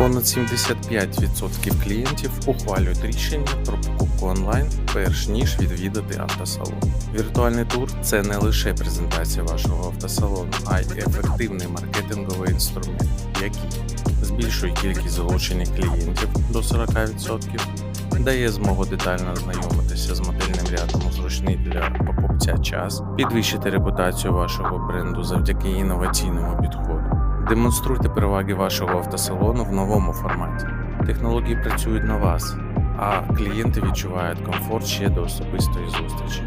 Понад 75% клієнтів ухвалюють рішення про покупку онлайн, перш ніж відвідати автосалон. Віртуальний тур це не лише презентація вашого автосалону, а й ефективний маркетинговий інструмент, який збільшує кількість залучення клієнтів до 40%, дає змогу детально ознайомитися з модельним рядом у зручний для покупця час, підвищити репутацію вашого бренду завдяки інноваційному підходу. Демонструйте переваги вашого автосалону в новому форматі. Технології працюють на вас, а клієнти відчувають комфорт ще до особистої зустрічі.